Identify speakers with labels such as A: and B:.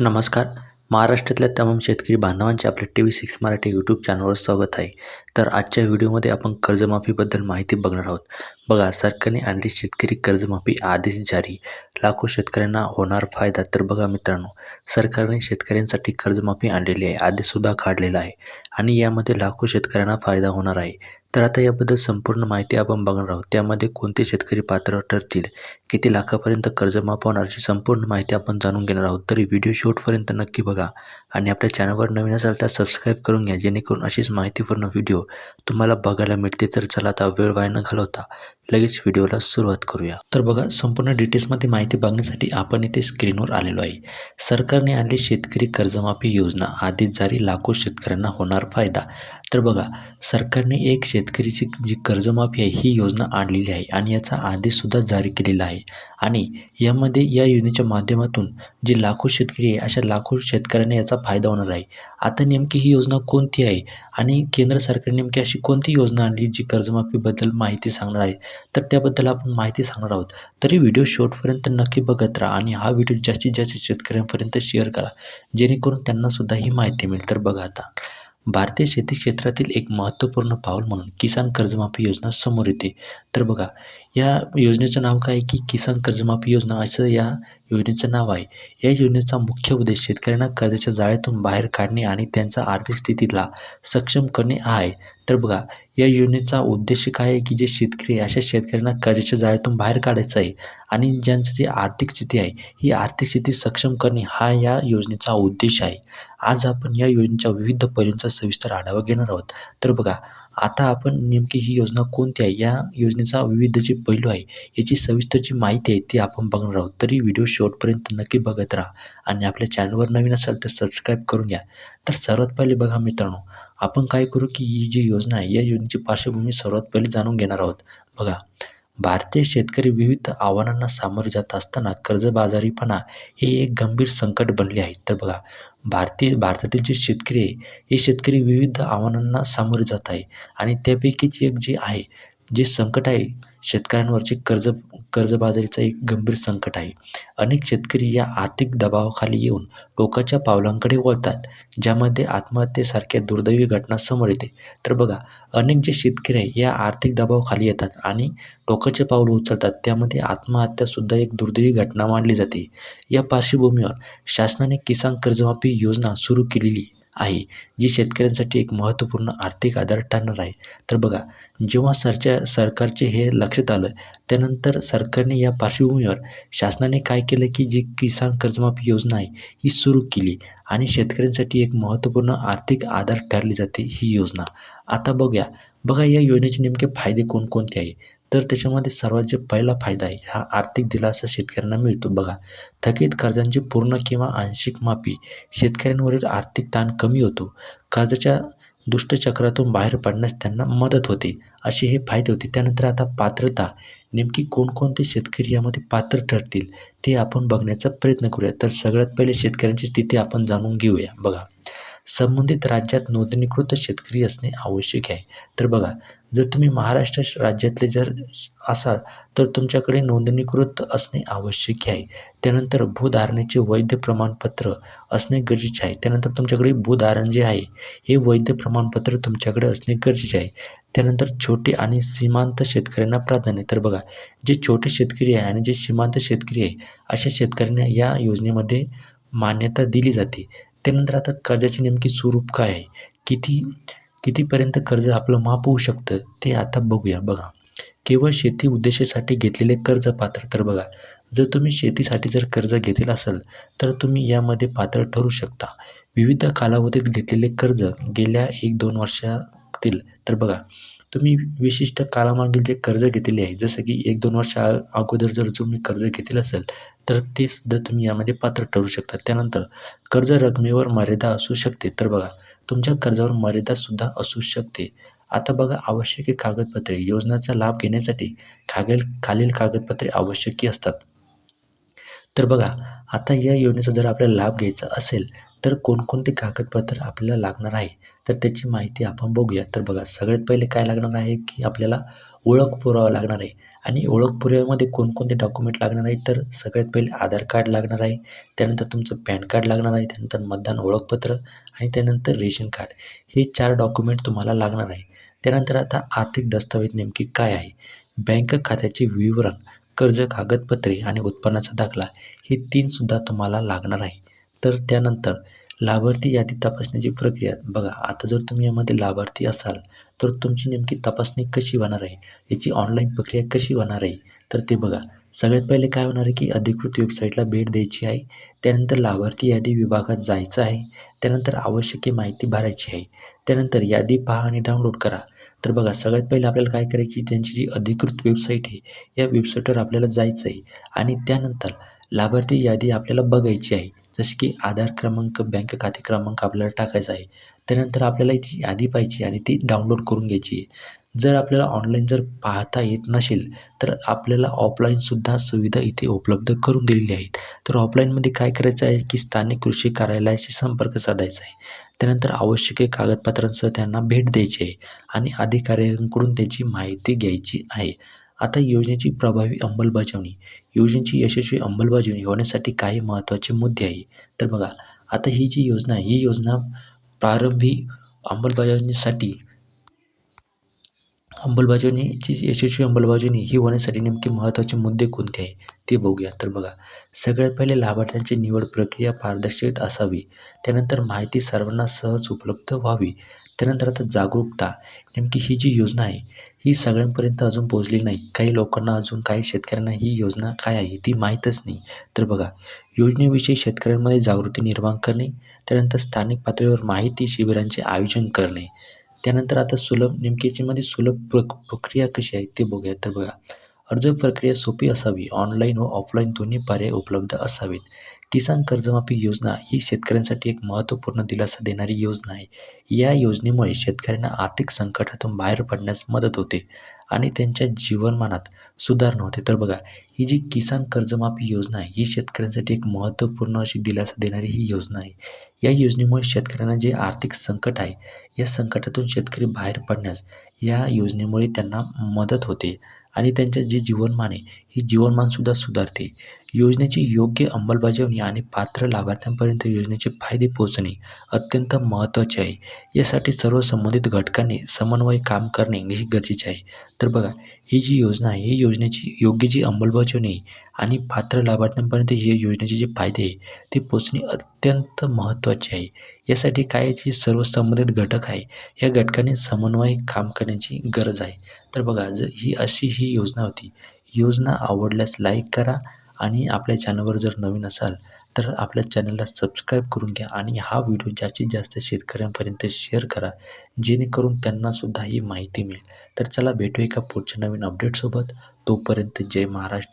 A: नमस्कार. महाराष्ट्रातल्या तमाम शेतकरी बांधवांचे आपल्या T V six Marathi YouTube चॅनलवर स्वागत आहे. तर आजच्या व्हिडिओमध्ये आपण कर्जमाफीबद्दल माहिती बघणार आहोत. बघा सरकारने आणली शेतकरी कर्जमाफी आदेश जारी. लाखो शेतकऱ्यांना होणार फायदा तर बघा मित्रांनो सरकारने शेतकऱ्यांसाठी कर्जमाफी आणलेली आहे आदेशसुद्धा काढलेला आहे. आणि यामध्ये लाखो शेतकऱ्यांना फायदा होणार आहे. तर आता याबद्दल संपूर्ण माहिती आपण बघणार आहोत. त्यामध्ये कोणते शेतकरी पात्र ठरतील? किती लाखापर्यंत कर्ज माफ होणार याची संपूर्ण माहिती आपण जाणून घेणार आहोत. तरी व्हिडिओ शेवटपर्यंत नक्की बघा आणि आपल्या चॅनलवर नवीन असाल तर सबस्क्राईब करून घ्या जेणेकरून अशीच माहितीपूर्ण व्हिडिओ तुम्हाला बघायला मिळते तर चला आता वेळ वाया न घालवता लगेच व्हिडिओला सुरुवात करूया. तर बघा संपूर्ण डिटेल्समध्ये माहिती बघण्यासाठी आपण इथे स्क्रीनवर आलेलो आहे. सरकारने आणली शेतकरी कर्जमाफी योजना. आधीच जारी लाखो शेतकऱ्यांना होणार फायदा. तर बघा सरकारने एक शेतकरीची जी कर्जमाफी आहे ही योजना आणलेली आहे आणि याचा आदेशसुद्धा जारी केलेला आहे. आणि यामध्ये या योजनेच्या माध्यमातून जे लाखो शेतकरी आहे अशा लाखो शेतकऱ्यांना याचा फायदा होणार आहे. आता नेमकी ही योजना कोणती आहे? आणि केंद्र सरकारने नेमकी अशी कोणती योजना आणली जी कर्जमाफीबद्दल माहिती सांगणार आहे? तर त्याबद्दल आपण माहिती सांगणार आहोत. तरी व्हिडिओ शेवटपर्यंत नक्की बघत राहा आणि हा व्हिडिओ जास्तीत जास्त शेतकऱ्यांपर्यंत शेअर करा. जेणेकरून त्यांनासुद्धा ही माहिती मिळेल. तर बघा आता. भारतीय शेती क्षेत्रातील एक महत्त्वपूर्ण पाऊल म्हणून किसान कर्जमाफी योजना समोर येते. तर बघा या योजनेचं नाव काय? आहे की किसान कर्जमाफी योजना असं या योजनेचं नाव आहे. या योजनेचा मुख्य उद्देश शेतकऱ्यांना कर्जाच्या जाळ्यातून बाहेर काढणे आणि त्यांचा आर्थिक स्थितीला सक्षम करणे हा आहे. तर बघा या योजनेचा उद्देश काय आहे? की जे शेतकरी अशा शेतकऱ्यांना कर्जाच्या जाळ्यातून बाहेर काढायचं आहे आणि ज्यांचं जी आर्थिक स्थिती आहे ही आर्थिक स्थिती सक्षम करणे हा या योजनेचा उद्देश आहे. आज आपण या योजनेच्या विविध पैलूंचा सविस्तर आढावा घेणार आहोत. तर बघा आता आपण नेमकी ही योजना कोणती आहे? या योजनेचा विविध जे पैलू आहे याची सविस्तर जी माहिती आहे ती आपण बघणार आहोत. तरी व्हिडिओ शेवटपर्यंत नक्की बघत राहा आणि आपल्या चॅनलवर नवीन असाल तर सबस्क्राईब करून घ्या. तर सर्वात पहिले बघा मित्रांनो आपण काय करू की ही जी योजना आहे या योजनेची पार्श्वभूमी सर्वात पहिले जाणून घेणार आहोत. बघा भारतीय शेतकरी विविध आव्हानांना सामोरे जात असताना कर्जबाजारीपणा हे एक गंभीर संकट बनले आहे. तर बघा भारतीय भारतातील जे शेतकरी आहे हे शेतकरी विविध आव्हानांना सामोरे जात आहे आणि त्यापैकीच एक जे आहे जे संकट आहे शेतकऱ्यांवरचे कर्ज कर्जबाजारीचं एक गंभीर संकट आहे. अनेक शेतकरी या आर्थिक दबावाखाली येऊन टोकाच्या पावलांकडे वळतात ज्यामध्ये आत्महत्येसारख्या दुर्दैवी घटना समोर येते. तर बघा अनेक जे शेतकरी आहे या आर्थिक दबावाखाली येतात आणि टोकाचे पाऊल उचलतात. त्यामध्ये आत्महत्यासुद्धा एक दुर्दैवी घटना मानली जाते. या पार्श्वभूमीवर शासनाने किसान कर्जमाफी योजना सुरू केलेली आहे. जी शेतकऱ्यांसाठी एक महत्त्वपूर्ण आर्थिक आधार ठरणार आहे. तर बघा जेव्हा सरच्या सरकारचे हे लक्षात आलं त्यानंतर सरकारने या पार्श्वभूमीवर शासनाने काय केलं की जी किसान कर्जमाफी योजना आहे ही सुरू केली आणि शेतकऱ्यांसाठी एक महत्त्वपूर्ण आर्थिक आधार ठरली जाते ही योजना. आता बघूया. बघा या योजनेचे नेमके फायदे कोणकोणते आहे? तर त्याच्यामध्ये सर्वात जे पहिला फायदा आहे हा आर्थिक दिलासा शेतकऱ्यांना मिळतो. बघा थकीत कर्जांची पूर्ण किंवा आंशिक माफी शेतकऱ्यांवरील आर्थिक ताण कमी होतो. कर्जाच्या दुष्टचक्रातून बाहेर पडण्यास त्यांना मदत होते. असे हे फायदे होते. त्यानंतर आता पात्रता नेमकी कोणकोणते शेतकरी यामध्ये पात्र ठरतील ते आपण बघण्याचा प्रयत्न करूया. तर सगळ्यात पहिले शेतकऱ्यांची स्थिती आपण जाणून घेऊया. बघा संबंधित राज्यात नोंदणीकृत शेतकरी असणे आवश्यक आहे. तर बघा जर तुम्ही महाराष्ट्र राज्यातले जर असाल तर तुमच्याकडे नोंदणीकृत असणे आवश्यक आहे. त्यानंतर भूधारणेचे वैध प्रमाणपत्र असणे गरजेचे आहे. त्यानंतर तुमच्याकडे भूधारण जे आहे हे वैध प्रमाणपत्र तुमच्याकडे असणे गरजेचे आहे. त्यानंतर छोटे आणि सीमांत शेतकऱ्यांना प्राधान्य. तर बघा जे छोटे शेतकरी आहे आणि जे श्रीमंत शेतकरी आहे अशा शेतकऱ्यांना या योजनेमध्ये मान्यता दिली जाते. त्यानंतर आता कर्जाची नेमकी स्वरूप काय आहे? किती कितीपर्यंत कर्ज आपलं माफ होऊ शकतं ते आता बघूया बघा. केवळ शेती उद्देशासाठी घेतलेले कर्ज पात्र तर बघा जर तुम्ही शेतीसाठी जर कर्ज घेतलेलं असेल तर तुम्ही यामध्ये पात्र ठरू शकता. विविध कालावधीत घेतलेले कर्ज गेल्या एक दोन वर्षा लागतील. तर बघा तुम्ही विशिष्ट कालामागील जे कर्ज घेतलेले आहे जसं की एक दोन वर्ष अगोदर जर तुम्ही कर्ज घेतलेलं असेल तर ते सुद्धा तुम्ही यामध्ये पात्र ठरू शकता. त्यानंतर कर्ज रकमेवर मर्यादा असू शकते. तर बघा तुमच्या कर्जावर मर्यादासुद्धा असू शकते. आता बघा आवश्यक कागदपत्रे. योजनाचा लाभ घेण्यासाठी खागेल खालील कागदपत्रे आवश्यक असतात. तर बघा आता या योजनेचा जर आपल्याला लाभ घ्यायचा असेल तर कोणकोणते कागदपत्र आपल्याला लागणार आहे? तर त्याची माहिती आपण बघूया. तर बघा सगळ्यात पहिले काय लागणार आहे की आपल्याला ओळख पुरावा लागणार आहे. आणि ओळख पुराव्यामध्ये कोणकोणते डॉक्युमेंट लागणार आहे तर सगळ्यात पहिले आधार कार्ड लागणार आहे. त्यानंतर तुमचं पॅन कार्ड लागणार आहे. त्यानंतर मतदान ओळखपत्र आणि त्यानंतर रेशन कार्ड. हे चार डॉक्युमेंट तुम्हाला लागणार आहे. त्यानंतर आता आर्थिक दस्तावेज नेमकी काय आहे? बँक खात्याचे विवरण. कर्ज कागदपत्रे आणि उत्पन्नाचा दाखला हे तीनसुद्धा तुम्हाला लागणार आहे. तर त्यानंतर लाभार्थी यादी तपासण्याची प्रक्रिया. बघा आता जर तुम्ही यामध्ये लाभार्थी असाल तर तुमची नेमकी तपासणी कशी होणार आहे? याची ऑनलाईन प्रक्रिया कशी होणार आहे? तर ते बघा. सगळ्यात पहिले काय होणार आहे की अधिकृत वेबसाईटला भेट द्यायची आहे. त्यानंतर लाभार्थी यादी विभागात जायचं आहे. त्यानंतर आवश्यक माहिती भरायची आहे. त्यानंतर यादी पहा आणि डाउनलोड करा. तर बघा सगळ्यात पहिले आपल्याला काय करायची त्यांची जी अधिकृत वेबसाईट आहे या वेबसाईटवर आपल्याला जायचं आहे. आणि त्यानंतर लाभार्थी यादी आपल्याला बघायची आहे. जसे की आधार क्रमांक बँक खाते क्रमांक आपल्याला टाकायचा आहे. त्यानंतर आपल्याला ती यादी पाहिजे आणि ती डाउनलोड करून घ्यायची आहे. जर आपल्याला ऑनलाईन जर पाहता येत नसेल तर आपल्याला ऑफलाईनसुद्धा सुविधा इथे उपलब्ध करून दिलेली आहेत. तर ऑफलाईनमध्ये काय करायचं आहे की स्थानिक कृषी कार्यालयाशी संपर्क साधायचा आहे. त्यानंतर आवश्यक कागदपत्रांसह त्यांना भेट द्यायची आहे आणि अधिकाऱ्यांकडून त्याची माहिती घ्यायची आहे. आता योजनेची प्रभावी अंमलबजावणी योजनेची यशस्वी अंमलबजावणी होण्यासाठी काही महत्त्वाचे मुद्दे आहे. तर बघा आता ही जी योजना आहे ही योजना प्रारंभी अंमलबजावणीसाठी अंमलबजावणीची यशस्वी अंमलबजावणी ही होण्यासाठी नेमके महत्त्वाचे मुद्दे कोणते आहे ते बघूया. तर बघा सगळ्यात पहिले लाभार्थ्यांची निवड प्रक्रिया पारदर्शक असावी त्यानंतर माहिती सर्वांना सहज उपलब्ध व्हावी त्यानंतर आता जागरूकता. नेमकी ही जी योजना आहे ही सगळ्यांपर्यंत अजून पोहोचली नाही. काही लोकांना अजून काही शेतकऱ्यांना ही योजना काय आहे ती माहीतच नाही. तर बघा योजनेविषयी शेतकऱ्यांमध्ये जागृती निर्माण करणे त्यानंतर स्थानिक पातळीवर माहिती शिबिरांचे आयोजन करणे त्यानंतर आता सुलभ नेमकी मध्ये सुलभ प्रक प्रक्रिया कशी आहे ते बघूया तर बघा अर्ज प्रक्रिया सोपी असावी. ऑनलाईन व ऑफलाईन दोन्ही पर्याय उपलब्ध असावेत. किसान कर्जमाफी योजना ही शेतकऱ्यांसाठी एक महत्त्वपूर्ण दिलासा देणारी योजना आहे. या योजनेमुळे शेतकऱ्यांना आर्थिक संकटातून बाहेर पडण्यास मदत होते आणि त्यांच्या जीवनमानात सुधारणा होते. तर बघा ही जी किसान कर्जमाफी योजना आहे ही शेतकऱ्यांसाठी एक महत्त्वपूर्ण अशी दिलासा देणारी ही योजना आहे. या योजनेमुळे शेतकऱ्यांना जे आर्थिक संकट आहे या संकटातून शेतकरी बाहेर पडण्यास या योजनेमुळे त्यांना मदत होते. आणि त्यांचे जे जीवनमान आहे ही जीवनमानसुद्धा सुधारते. योजनेची योग्य अंमलबजावणी आणि पात्र लाभार्थ्यांपर्यंत योजनेचे फायदे पोहोचणे अत्यंत महत्त्वाचे आहे. यासाठी सर्व संबंधित घटकांनी समन्वय काम करणे ही गरजेचे आहे. तर बघा ही जी योजना आहे ही योजनेची योग्य जी अंमलबजावणी आणि पात्र लाभार्थ्यांपर्यंत ही योजनेचे जे फायदे आहे ते पोचणे अत्यंत महत्त्वाचे आहे. यासाठी काय जे सर्व संबंधित घटक आहे. या घटकाने समन्वय काम करण्याची गरज आहे. तर बघा जर ही अशी ही योजना होती. योजना आवडल्यास लाईक करा आणि आपल्या चॅनलवर जर नवीन असाल तर आपल्या चॅनलला सबस्क्राईब करून घ्या आणि हा व्हिडिओ जास्तीत जास्त शेतकऱ्यांपर्यंत शेअर करा. जेणेकरून त्यांनासुद्धा ही माहिती मिळेल. तर चला भेटू एका पुढच्या नवीन अपडेटसोबत तोपर्यंत जय महाराष्ट्र.